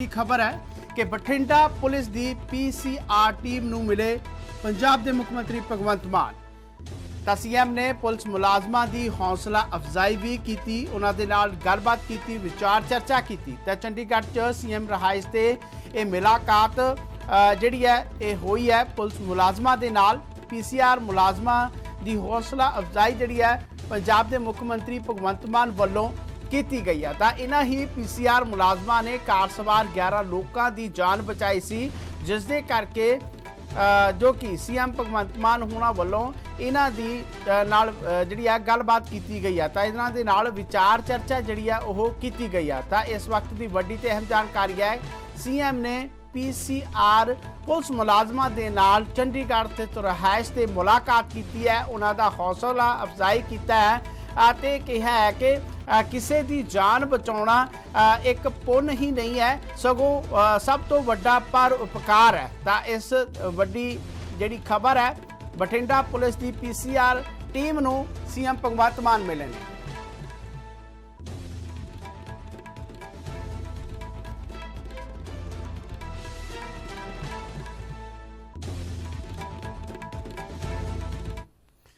ਦੀ ਖਬਰ ਹੈ ਕਿ ਬਠਿੰਡਾ ਪੁਲਿਸ ਦੀ ਪੀਸੀਆਰ ਟੀਮ ਨੂੰ ਮਿਲੇ ਪੰਜਾਬ ਦੇ ਮੁੱਖ ਮੰਤਰੀ ਭਗਵੰਤ ਮਾਨ। ਤਾਂ ਸੀਐਮ ਨੇ ਪੁਲਿਸ ਮੁਲਾਜ਼ਮਾਂ ਦੀ ਹੌਸਲਾ ਅਫਜ਼ਾਈ ਵੀ ਕੀਤੀ, ਉਹਨਾਂ ਦੇ ਨਾਲ ਗੱਲਬਾਤ ਕੀਤੀ, ਵਿਚਾਰ ਚਰਚਾ ਕੀਤੀ। ਤਾਂ ਚੰਡੀਗੜ੍ਹ 'ਚ ਸੀਐਮ ਰਹਾਇਸ਼ ਤੇ ਇਹ ਮੁਲਾਕਾਤ ਜਿਹੜੀ ਹੈ, ਇਹ ਹੋਈ ਹੈ। ਪੁਲਿਸ ਮੁਲਾਜ਼ਮਾਂ ਦੇ ਨਾਲ ਪੀਸੀਆਰ ਮੁਲਾਜ਼ਮਾਂ ਦੀ ਹੌਸਲਾ ਅਫਜ਼ਾਈ ਜਿਹੜੀ ਹੈ, ਪੰਜਾਬ ਦੇ ਮੁੱਖ ਮੰਤਰੀ ਭਗਵੰਤ ਮਾਨ ਵੱਲੋਂ ਕੀਤੀ ਗਈ ਹੈ ਤਾਂ ਇਹਨਾਂ ਹੀ ਪੀਸੀਆਰ ਮੁਲਾਜ਼ਮਾਂ ਨੇ ਕਾਰ ਸਵਾਰ 11 ਲੋਕਾਂ ਦੀ ਜਾਨ ਬਚਾਈ ਸੀ ਜਿਸ ਦੇ ਕਰਕੇ ਜੋ ਕਿ ਸੀਐਮ ਭਗਵੰਤ ਮਾਨ ਹੋਣਾ ਵੱਲੋਂ ਇਹਨਾਂ ਦੀ ਨਾਲ ਜਿਹੜੀ ਆ ਗੱਲਬਾਤ ਕੀਤੀ ਗਈ ਆ। ਤਾਂ ਇਹਨਾਂ ਦੇ ਨਾਲ ਵਿਚਾਰ ਚਰਚਾ ਜਿਹੜੀ ਆ ਉਹ ਕੀਤੀ ਗਈ ਆ। ਤਾਂ ਇਸ ਵਕਤ ਦੀ ਵੱਡੀ ਤੇ ਅਹਿਮ ਜਾਣਕਾਰੀ ਹੈ ਸੀਐਮ ਨੇ ਪੀਸੀਆਰ ਪੁਲਿਸ ਮੁਲਾਜ਼ਮਾਂ ਦੇ ਨਾਲ ਚੰਡੀਗੜ੍ਹ ਤੇ ਰਿਹਾਇਸ਼ ਤੇ ਮੁਲਾਕਾਤ ਕੀਤੀ ਹੈ। ਉਹਨਾਂ ਦਾ ਹੌਸਲਾ ਅਫਜ਼ਾਈ ਕੀਤਾ ਹੈ, ਅਤੇ ਕਿਹਾ ਹੈ ਕਿ ਕਿਸੇ ਦੀ ਜਾਨ ਬਚਾਉਣਾ ਇੱਕ ਪੁੰਨ ਹੀ ਨਹੀਂ ਹੈ। ਸਗੋਂ ਸਭ ਤੋਂ ਵੱਡਾ ਪਰ ਉਪਕਾਰ ਹੈ। ਤਾਂ ਇਸ ਵੱਡੀ ਜਿਹੜੀ ਖਬਰ ਹੈ, ਬਠਿੰਡਾ ਪੁਲਿਸ ਦੀ ਪੀਸੀਆਰ ਟੀਮ ਨੂੰ ਸੀਐਮ ਭਗਵੰਤ ਮਾਨ ਮਿਲੇ ਨੇ।